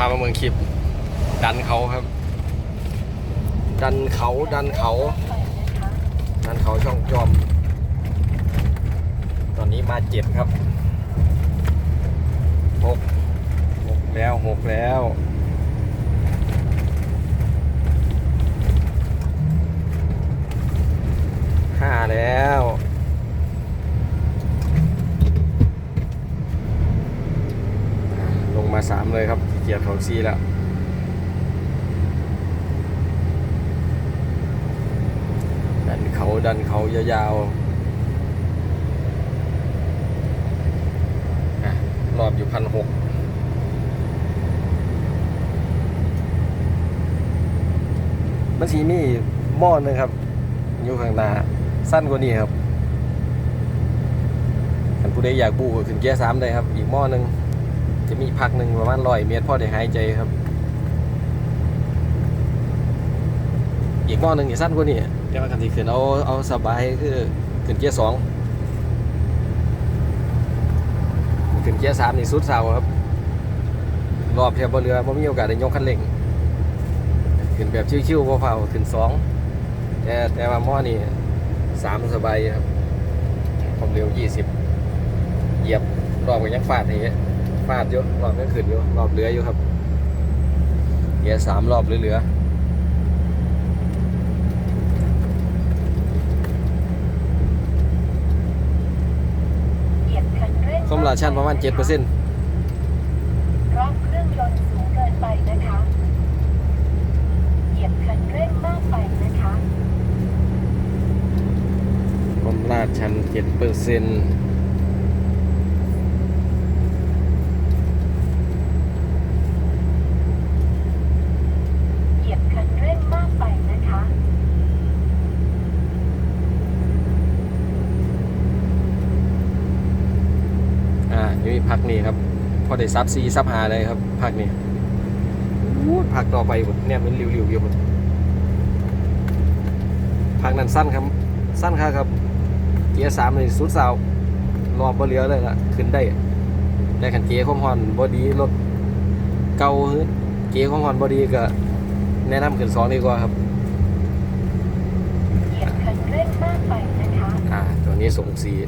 พามาเมืองคลิป ดันเขาครับ ดันเขาดันเขา ดันเขาช่องจอม ตอนนี้มาเจ็ดครับหกหกแล้วหกแล้วห้าแล้วลงมาสามเลยครับ กียจเขาซีแล้วดันเขาดันเขายาวๆอะรอบอยู่พันหกมันสีมีหม้อหนึงครับ อยู่ข้างหน้า สั้นกว่านี้ครับท่านผู้ใดอยากบูก็ขึ้นเกียร์สามได้ครับ อีกหม้อหนึง จะมีพักหนึ่งประมาณร้อยเมตรพอได้หายใจครับ อีกหม้อหนึ่งจะสั้นกว่านี้แต่ว่าคันที่ขึ้นเอาเอาสบายคือขึ้นเกียร์สองขึ้นเกียร์สามนี่สุดเสาครับรอบแถวบนเรือไม่มีโอกาสได้ยกคันเร่งขึ้นแบบชิวๆเผาๆขึ้นสองแต่แต่ว่าหม้อนี่สามสบายครับความเร็วยี่สิบเหยียบรอบก็ยังฟาดอย่างเงี้ย ฟาดอยู่รอบยังขึ้นอยู่รอบเรืออยู่ครับเกียร์สามรอบเหลือๆคอมราชันประมาณ7%เปอร์เซ็นต์รอบเครื่องยนต์สูงเกินไปนะคะ เหยียบคันเร่งมากไปนะคะคอมราชัน7เปอร์เซ็นต์ เหยียบคันเร่งมากไปนะคะ อ่า นี่มีพักนี่ครับ พอได้ซับซีซับหาเลยครับพักนี่อู้พักต่อไปหมดเนี่ยมันริวๆอยู่หมดพักนั้นสั้นครับ สั้นครับครับ เกียร์สามเลยสุดสาวรอบบ่เหลือเลยละขึ้นได้ แต่ขันเกียร์ความฮอนบอดีรถเก่าเกียร์ความฮอนบอดีก็แนะนำขึ้นสองดีกว่าครับเหยียบคันเร่งมากไปนะคะอ่าตัวนี้ส่งสีเห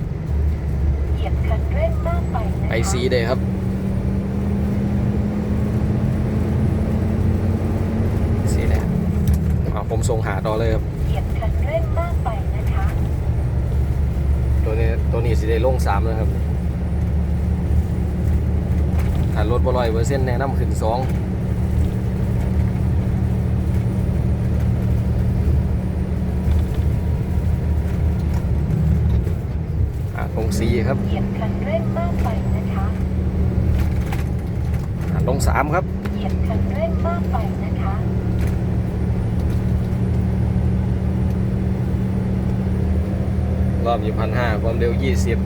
ยียบคันเร่งมากไปนะคะไอซีเลยครับ สีแหละอ่าผมส่งหาต่อเลยครับ เหยียบคันเร่งมากไปนะคะ ตัวนี้ตัวนี้สิได้ลงสามแล้วครับถ้ารถบ่ร้อยเปอร์เซ็นต์แนะนำขึ้นสอง อ่าลงสี่ครับเหยียบคันเร่งมากไปนะคะอ่าลงสามครับเหยียบคันเร่งมากไปนะคะรอบอยู่พันห้าความเร็วยี่สิบ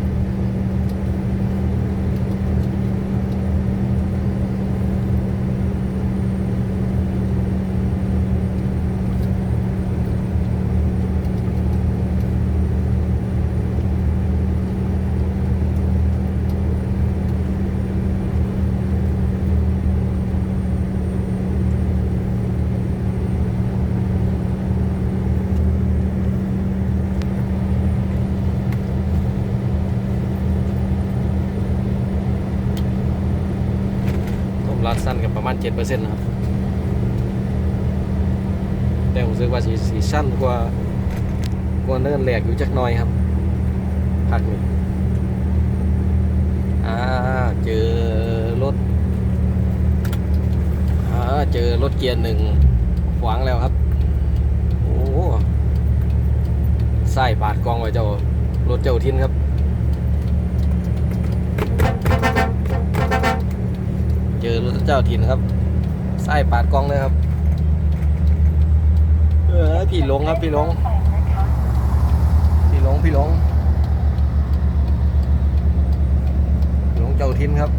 ผมรัดสั้นกับประมาณเจ็ดเปอร์เซ็นต์ครับ แต่ผมรู้สึกว่าสีสีสั้นกว่ากว่าเนินแหลกอยู่จักหน่อยครับพักนี้อ่าเจอรถอ่าเจอรถเกียร์หนึ่งขวางแล้วครับ โอ้ไส้ปาดกองไว้เจ้ารถเจ้าทินครับ เจ้าถิ่นครับไส้ปาดกล้องเลยครับ เออพี่หลงครับพี่หลงพี่หลงพี่หลงหลงเจ้าถิ่นครับ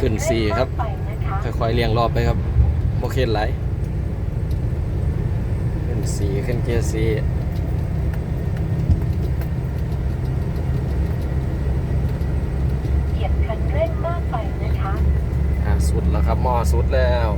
ขึ้นสี่ครับไปนะคะค่อยๆเรียงรอบไปครับโอเคไหลายขึ้นสีขึ้นเกียร์สีเหยียบคันเร่งมากไปนะคะอ่าสุดแล้วครับหม้อสุดแล้ว